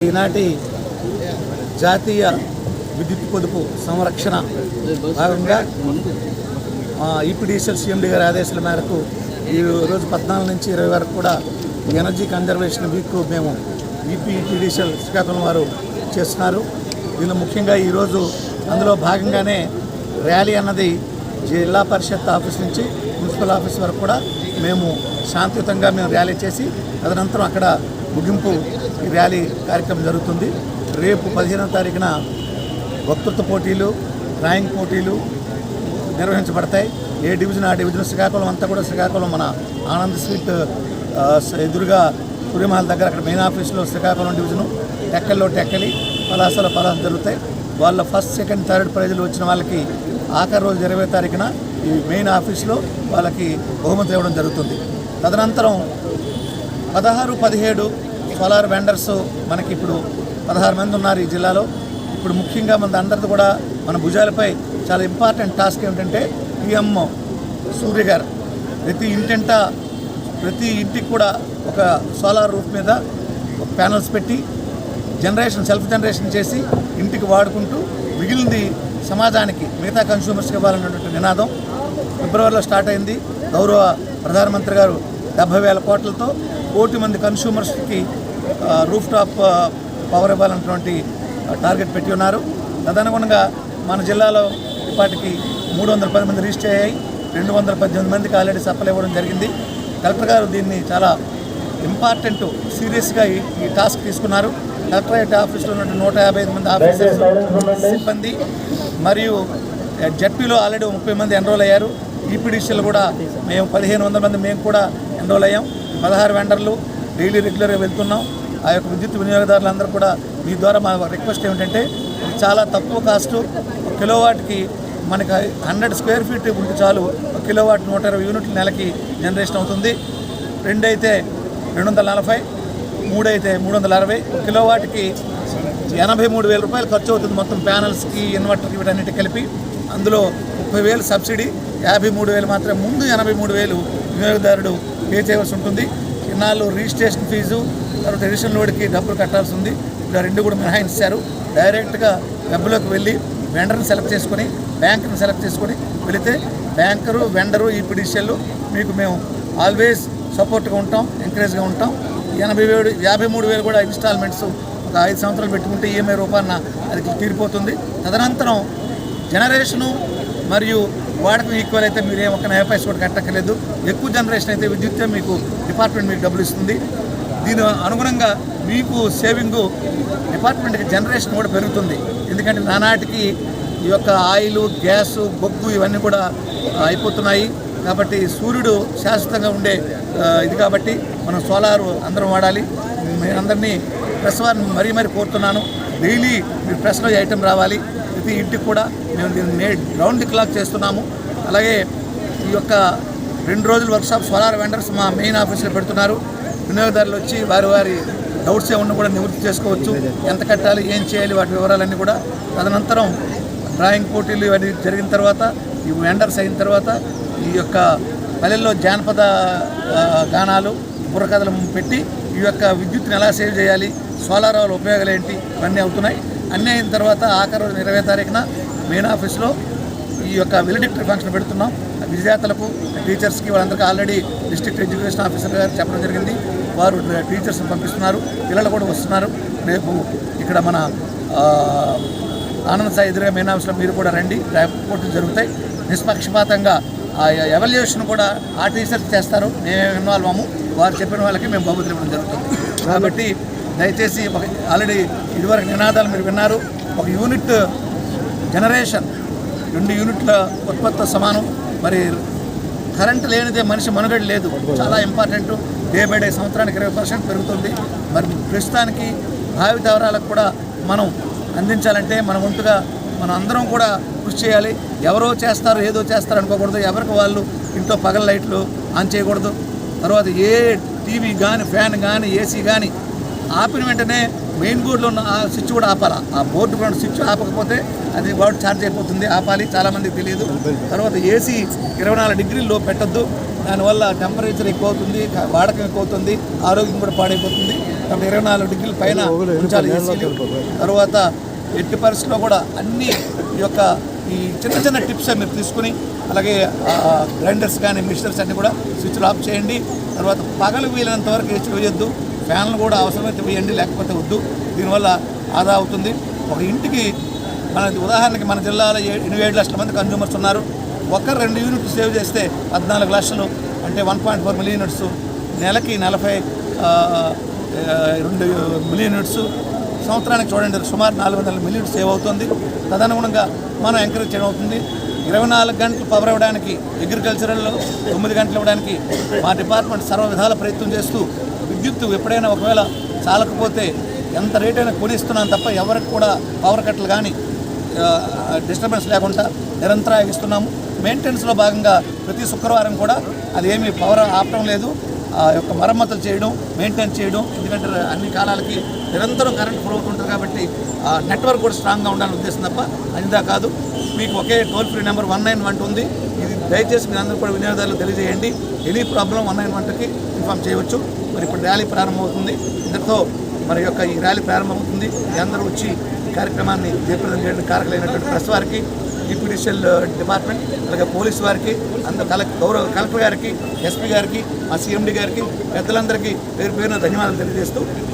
ఈనాటి జాతీయ విద్యుత్ పొదుపు సంరక్షణ భాగంగా ఈపీడీసీఎల్ సీఎండీ గారి ఆదేశాల మేరకు ఈ రోజు పద్నాలుగు నుంచి ఇరవై వరకు కూడా ఎనర్జీ కన్జర్వేషన్ వీక్ మేము ఈపీఈపీడీసీఎల్ శ్రీకాకుళం వారు చేస్తున్నారు. దీనిలో ముఖ్యంగా ఈరోజు అందులో భాగంగానే ర్యాలీ అన్నది జిల్లా పరిషత్ ఆఫీస్ నుంచి మున్సిపల్ ఆఫీస్ వరకు కూడా మేము శాంతియుతంగా మేము ర్యాలీ చేసి తదనంతరం అక్కడ ముగింపు ఈ ర్యాలీ కార్యక్రమం జరుగుతుంది. రేపు పదిహేనవ తారీఖున వక్తృత్వ పోటీలు డ్రాయింగ్ పోటీలు నిర్వహించబడతాయి. ఏ డివిజన్ ఆ డివిజన్ శ్రీకాకుళం అంతా కూడా శ్రీకాకుళం మన ఆనంద్ స్వీట్ ఎదురుగా సూర్యమహల్ దగ్గర అక్కడ మెయిన్ ఆఫీస్లో శ్రీకాకుళం డివిజను టెక్కల్లో టెక్కలి పలాసలో పలాస జరుగుతాయి. వాళ్ళ ఫస్ట్ సెకండ్ థర్డ్ ప్రైజులు వచ్చిన వాళ్ళకి ఆఖరి రోజు ఇరవై తారీఖున ఈ మెయిన్ ఆఫీస్లో వాళ్ళకి బహుమతి ఇవ్వడం జరుగుతుంది. తదనంతరం పదహారు పదిహేడు సోలార్ వెండర్స్ మనకి ఇప్పుడు పదహారు మంది ఉన్నారు ఈ జిల్లాలో. ఇప్పుడు ముఖ్యంగా మన అందరిది కూడా మన భుజాలపై చాలా ఇంపార్టెంట్ టాస్క్ ఏమిటంటే పిఎం సూర్య గారు. ప్రతి ఇంటింట ప్రతి ఇంటికి కూడా ఒక సోలార్ రూఫ్ మీద ప్యానల్స్ పెట్టి జనరేషన్ సెల్ఫ్ జనరేషన్ చేసి ఇంటికి వాడుకుంటూ మిగిలింది సమాజానికి మిగతా కన్స్యూమర్స్కి ఇవ్వాలన్నటువంటి నినాదం ఫిబ్రవరిలో స్టార్ట్ అయింది. గౌరవ ప్రధానమంత్రి గారు డెబ్బై వేల కోట్లతో కోటి మంది కన్స్యూమర్స్కి రూఫ్ టాప్ పవర్ ఇవ్వాలన్నటువంటి టార్గెట్ పెట్టి ఉన్నారు. తదనుగుణంగా మన జిల్లాలో ఇప్పటికి మూడు వందల పది మంది రిజిస్టర్ అయ్యాయి. రెండు వందల పద్దెనిమిది మందికి ఆల్రెడీ సప్లై ఇవ్వడం జరిగింది. కలెక్టర్ గారు దీన్ని చాలా ఇంపార్టెంట్ సీరియస్గా ఈ ఈ టాస్క్ తీసుకున్నారు. కలెక్టరేట్ ఆఫీస్లో ఉన్న నూట యాభై ఐదు మంది ఆఫీసర్స్ సిబ్బంది మరియు జడ్పీలో ఆల్రెడీ ముప్పై మంది ఎన్రోల్ అయ్యారు. ఈపీడీసీలు కూడా మేము పదిహేను వందల మంది మేము కూడా ఎన్రోల్ అయ్యాం. పదహారు వెండర్లు డైలీ రెగ్యులర్గా వెళ్తున్నాం. ఆ యొక్క విద్యుత్ వినియోగదారులందరూ కూడా మీ ద్వారా మా రిక్వెస్ట్ ఏమిటంటే చాలా తక్కువ కాస్ట్ కిలోవాట్కి మనకి హండ్రెడ్ స్క్వేర్ ఫీట్ ఉంటే చాలు ఒక కిలోవాట్ నూట ఇరవై యూనిట్ల నెలకి జనరేషన్ అవుతుంది. రెండు అయితే రెండు వందల నలభై మూడు అయితే మూడు వందల అరవై కిలోవాట్కి ఎనభై మూడు వేల రూపాయలు ఖర్చు అవుతుంది మొత్తం ప్యానల్స్కి ఇన్వర్టర్కి వీటన్నిటి కలిపి. అందులో ముప్పై వేలు సబ్సిడీ యాభై మూడు వేలు మాత్రమే ముందు ఎనభై మూడు వేలు వినియోగదారుడు పే చేయవలసి ఉంటుంది. ఇన్నాళ్ళు రిజిస్ట్రేషన్ ఫీజు తర్వాత ఎడిషన్ లోడ్కి డబ్బులు కట్టాల్సి ఉంది. ఇలా రెండు కూడా మినహాయించారు. డైరెక్ట్గా వెబ్లోకి వెళ్ళి వెండర్ని సెలెక్ట్ చేసుకొని బ్యాంకుని సెలెక్ట్ చేసుకొని వెళితే బ్యాంకరు వెండరు ఈ పిడిషియల్ మీకు మేము ఆల్వేస్ సపోర్ట్గా ఉంటాం ఎంకరేజ్గా ఉంటాం. ఎనభై వేలు యాభై మూడు వేలు కూడా ఇన్స్టాల్మెంట్స్ ఒక ఐదు సంవత్సరాలు పెట్టుకుంటే ఈఎంఐ రూపాన్న అది తీరిపోతుంది. తదనంతరం జనరేషను మరియు వాడకం ఈక్వల్ అయితే మీరు ఏ ఒక్క నయా పైస కూడా కట్టక్కర్లేదు. ఎక్కువ జనరేషన్ అయితే విద్యుత్ మీకు డిపార్ట్మెంట్ మీకు డబ్బులు ఇస్తుంది. దీని అనుగుణంగా మీకు సేవింగ్ డిపార్ట్మెంట్కి జనరేషన్ కూడా పెరుగుతుంది. ఎందుకంటే నానాటికి ఈ యొక్క ఆయిల్ గ్యాస్ బొగ్గు ఇవన్నీ కూడా అయిపోతున్నాయి. కాబట్టి సూర్యుడు శాశ్వతంగా ఉండే ఇది కాబట్టి మనం సోలార్ అందరం వాడాలి. అందరినీ ప్రెస్ వారిని మరీ మరీ కోరుతున్నాను. డైలీ మీరు ప్రెస్లో ఐటెం రావాలి. ప్రతి ఇంటికి కూడా మేము దీన్ని నే రౌండ్ ది క్లాక్ చేస్తున్నాము. అలాగే ఈ యొక్క రెండు రోజుల వర్క్షాప్ సోలార్ వెండర్స్ మా మెయిన్ ఆఫీస్లో పెడుతున్నారు. వినియోగదారులు వచ్చి వారి వారి డౌట్స్ ఏమన్నా కూడా నివృత్తి చేసుకోవచ్చు. ఎంత కట్టాలి ఏం చేయాలి వాటి వివరాలన్నీ కూడా తదనంతరం డ్రాయింగ్ పోటీలు ఇవన్నీ జరిగిన తర్వాత ఈ వెండర్స్ అయిన తర్వాత ఈ యొక్క పల్లెల్లో జానపద గానాలు బుర్రకథలు పెట్టి ఈ యొక్క విద్యుత్ని ఎలా సేవ్ చేయాలి సోలార్ వాళ్ళ ఉపయోగాలు ఏంటి ఇవన్నీ అవుతున్నాయి. అన్నీ అయిన తర్వాత ఆఖరి ఇరవై తారీఖున మెయిన్ ఆఫీస్లో ఈ యొక్క వెలిడిక్టరీ ఫంక్షన్ పెడుతున్నాం. విద్యార్థులకు టీచర్స్కి వాళ్ళందరికీ ఆల్రెడీ డిస్ట్రిక్ట్ ఎడ్యుకేషన్ ఆఫీసర్ గారు చెప్పడం జరిగింది. వారు టీచర్స్ని పంపిస్తున్నారు పిల్లలు కూడా వస్తున్నారు. రేపు ఇక్కడ మన ఆనంద్ సాయి ఎదురుగా మెయిన్ ఆఫీస్లో మీరు కూడా రండి. రిపోర్టులు జరుగుతాయి. నిష్పక్షపాతంగా ఆ ఎవల్యూషన్ కూడా ఆ టీచర్స్ చేస్తారు. మేము ఇన్వాల్వ్ అవ్వము వారు చెప్పిన వాళ్ళకి మేము బహుమతులు ఇవ్వడం జరుగుతుంది. కాబట్టి దయచేసి ఒక ఆల్రెడీ ఇదివరకు నినాదాలు మీరు విన్నారు. ఒక యూనిట్ జనరేషన్ రెండు యూనిట్ల ఉత్పత్తి సమానం. మరి కరెంట్ లేనిదే మనిషి మనుగడ లేదు. చాలా ఇంపార్టెంట్. డే బై డే సంవత్సరానికి ఇరవై పర్సెంట్ పెరుగుతుంది. మరి ప్రస్తుతానికి భావి తవరాలకు కూడా మనం అందించాలంటే మన వంతుగా మనం అందరం కూడా కృషి చేయాలి. ఎవరో చేస్తారు ఏదో చేస్తారు అనుకోకూడదు. ఎవరికి వాళ్ళు ఇంట్లో పగల లైట్లు ఆన్ చేయకూడదు. తర్వాత ఏ టీవీ కానీ ఫ్యాన్ కానీ ఏసీ కానీ ఆపిన వెంటనే మెయిన్ బోర్డులో ఉన్న ఆ స్విచ్ కూడా ఆపాలా? ఆ బోర్డు కూడా స్విచ్ ఆపకపోతే అది వాడు ఛార్జ్ అయిపోతుంది ఆపాలి చాలామందికి తెలియదు. తర్వాత ఏసీ ఇరవై నాలుగు డిగ్రీల్లో పెట్టద్దు. దానివల్ల టెంపరేచర్ ఎక్కువ అవుతుంది వాడకం ఎక్కువ అవుతుంది ఆరోగ్యం కూడా పాడైపోతుంది. కాబట్టి ఇరవై నాలుగు డిగ్రీల పైన ఉంచాలి ఏసీలు తర్వాత ఎట్టి పరిస్థితుల్లో కూడా అన్ని ఈ యొక్క ఈ చిన్న చిన్న టిప్స్ మీరు తీసుకుని అలాగే గ్రైండర్స్ కానీ మిషనర్స్ అన్ని కూడా స్విచ్లు ఆఫ్ చేయండి. తర్వాత పగలు వీలైనంత వరకు ఏసీ వేయొద్దు. ఫ్యాన్లు కూడా అవసరమైతే వేయండి లేకపోతే వద్దు. దీనివల్ల ఆదా అవుతుంది. ఒక ఇంటికి మన ఉదాహరణకి మన జిల్లాలో ఏ- ఏడు లక్షల మంది కన్జ్యూమర్స్ ఉన్నారు. ఒక రెండు యూనిట్లు సేవ్ చేస్తే పద్నాలుగు లక్షలు అంటే one point four million units నెలకి నలభై రెండు మిలియన్ యూనిట్స్ సంవత్సరానికి చూడండి సుమారు నాలుగు వందల మిలియన్ సేవ్ అవుతుంది. తదనుగుణంగా మనం ఎంకరేజ్ చేయడం అవుతుంది. ఇరవై నాలుగు గంటలు పవర్ ఇవ్వడానికి అగ్రికల్చరల్లో తొమ్మిది గంటలు ఇవ్వడానికి మా డిపార్ట్మెంట్ సర్వ విధాల ప్రయత్నం చేస్తూ విద్యుత్ ఎప్పుడైనా ఒకవేళ చాలకపోతే ఎంత రేట్ అయినా తప్ప ఎవరికి కూడా పవర్ కట్లు కానీ డిస్టర్బెన్స్ లేకుండా నిరంతరం ఆగిస్తున్నాము. మెయింటెనెన్స్లో భాగంగా ప్రతి శుక్రవారం కూడా అది ఏమీ పవర్ ఆపడం లేదు. యొక్క మరమ్మతులు చేయడం మెయింటైన్ చేయడం ఎందుకంటే అన్ని కాలాలకి నిరంతరం కరెంట్ ఫ్లో అవుతుంటుంది కాబట్టి నెట్వర్క్ కూడా స్ట్రాంగ్గా ఉండాలని ఉద్దేశం తప్ప అందా కాదు. మీకు ఒకే toll free number one nine one ఉంది. ఇది దయచేసి మీరు అందరూ కూడా వినియోగదారులు తెలియజేయండి. ఎనీ ప్రాబ్లం వన్ నైన్ వన్కి ఇన్ఫామ్ చేయవచ్చు. మరి ఇప్పుడు ర్యాలీ ప్రారంభమవుతుంది. ఇంతటితో మరి యొక్క ఈ ర్యాలీ ప్రారంభమవుతుంది. అందరూ వచ్చి ఈ కార్యక్రమాన్ని జయప్రదం చేయడానికి కారకులైనటువంటి ప్రెస్ వారికి జ్యుడిషియల్ డిపార్ట్మెంట్ uh, అలాగే పోలీస్ వారికి అంత గౌరవ కలెక్టర్ గారికి ఎస్పీ గారికి మా సీఎండీ గారికి పెద్దలందరికీ పేరు పేరున ధన్యవాదాలు తెలియజేస్తూ